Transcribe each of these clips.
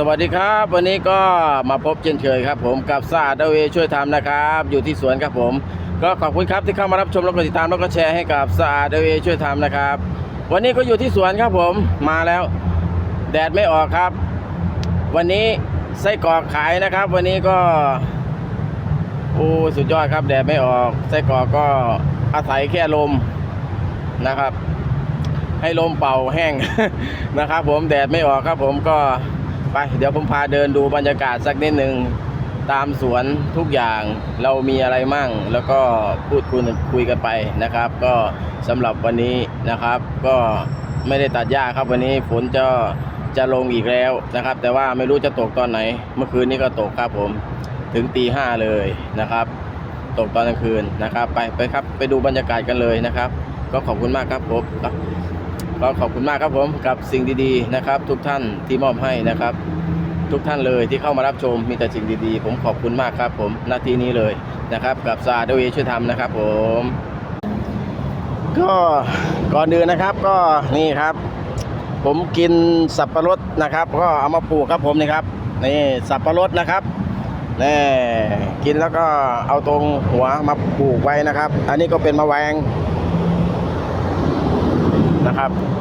สวัสดีครับ วันนี้ก็มาพบเช่นเคยครับ ผมกับซาดเวช่วยทำนะครับ อยู่ที่สวนครับผม ก็ขอบคุณครับที่เข้ามารับชมแล้วก็ติดตามแล้วก็แชร์ให้กับซาดเวช่วยทำนะครับ วันนี้ก็อยู่ที่สวนครับผมมาแล้ว แดดไม่ออกครับ วันนี้ไส้กรอกขายนะครับ วันนี้ก็โอ้สุดยอดครับ แดดไม่ออกไส้กรอกก็อาศัยแค่ลมนะครับ ให้ลมเป่าแห้งนะครับ ผมแดดไม่ออกครับ ผมก็ ไปเดี๋ยวผมพาเดินดูบรรยากาศสักนิดหนึ่งตามสวนทุกอย่างเรามีอะไรมั่ง แล้วก็พูดคุยคุยกันไปนะครับ ก็สำหรับวันนี้นะครับ ก็ไม่ได้ตัดหญ้าครับวันนี้ฝนจะจะลงอีกแล้วนะครับ แต่ว่าไม่รู้จะตกตอนไหน เมื่อคืนนี้ก็ตกครับผมถึงตีห้าเลยนะครับ ตกตอนกลางคืนนะครับ ไปไปครับไปดูบรรยากาศกันเลยนะครับ ก็ขอบคุณมากครับผม ก็ขอบคุณมากครับผมกับสิ่งดีๆนะครับ ทุกท่านที่มอบให้นะครับ ทุกท่านเลยที่เข้ามารับชมมีแต่สิ่งดีๆ ผมขอบคุณมากครับ ผมนาทีนี้เลยนะครับ กับซาดเวช่วยทำนะครับ ผม ก็ก่อนอื่นนะครับก็นี่ครับ ผมกินสับปะรดนะครับ ก็เอามาปลูกครับผมนี่ครับนี่สับปะรดนะครับนี่กินแล้วก็เอาตรงหัวมาปลูกไว้นะครับ อันนี้ก็เป็นมะแวง นะครับ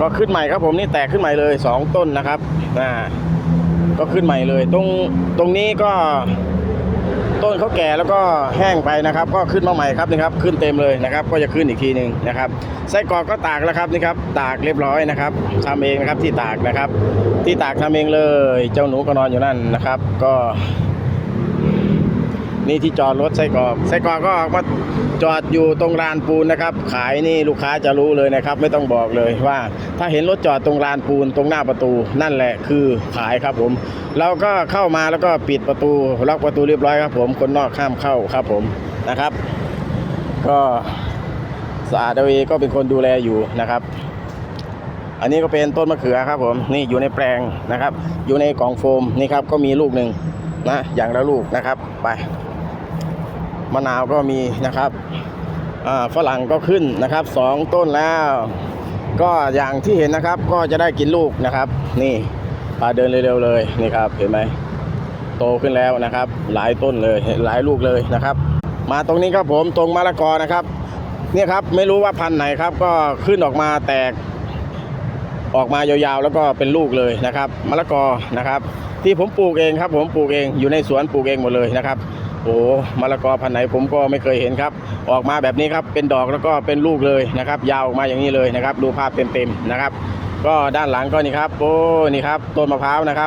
ก็ขึ้นใหม่ครับผมนี่แตกขึ้นใหม่เลยสองต้นนะครับนะก็ขึ้นใหม่เลย ตรงตรงนี้ก็ต้นเขาแก่แล้วก็แห้งไปนะครับ ก็ขึ้นมาใหม่ครับนี่ครับ ขึ้นเต็มเลยนะครับ ก็จะขึ้นอีกทีหนึ่งนะครับไส้กรอกก็ตากแล้วครับนี่ครับ ตากเรียบร้อยนะครับทำเองนะครับที่ตากนะครับ ที่ตากทำเองเลย เจ้าหนูก็นอนอยู่นั่นนะครับ ก็ นี่ที่จอดรถไส้กรอกไส้กรอกก็ออกมาจอดอยู่ตรงลานปูนนะครับ ขายนี่ลูกค้าจะรู้เลยนะครับ ไม่ต้องบอกเลยว่า ถ้าเห็นรถจอดตรงลานปูนตรงหน้าประตู นั่นแหละคือขายครับผมเราก็เข้ามาแล้วก็ปิดประตูล็อกประตูเรียบร้อยครับ ผมคนนอกห้ามเข้าครับผมนะครับ ก็สะอาดเอก็เป็นคนดูแลอยู่นะครับ อันนี้ก็เป็นต้นมะเขือครับผมนี่อยู่ในแปลงนะครับ อยู่ในกล่องโฟมนี่ครับก็มีลูกหนึ่งนะอย่างละลูกนะครับไป มะนาวก็มีนะครับอ่าฝรั่งก็ขึ้นนะครับสองต้นแล้ว ก็อย่างที่เห็นนะครับก็จะได้กินลูกนะครับ นี่พาเดินเร็วๆเลยนี่ครับเห็นไหมโตขึ้นแล้วนะครับ หลายต้นเลยหลายลูกเลยนะครับ มาตรงนี้ครับผมตรงมะละกอนะครับเนี่ยครับไม่รู้ว่าพันธุ์ไหนครับ ก็ขึ้นออกมาแตก ออกมายาวๆแล้วก็เป็นลูกเลยนะครับมะละกอนะครับ ที่ผมปลูกเองครับ ผมปลูกเองอยู่ในสวนปลูกเองหมดเลยนะครับ อ้มะละกอพันไหนผมก็ไม่เคยเห็นครับ ออกมาแบบนี้ครับเป็นดอกแล้วก็เป็นลูกเลยนะครับ ยาวออกมาอย่างนี้เลยนะครับ ดูภาพเต็มๆนะครับ ก็ด้านหลังก็นี่ครับโอ้นี่ครับต้นมะพร้าวนะครับ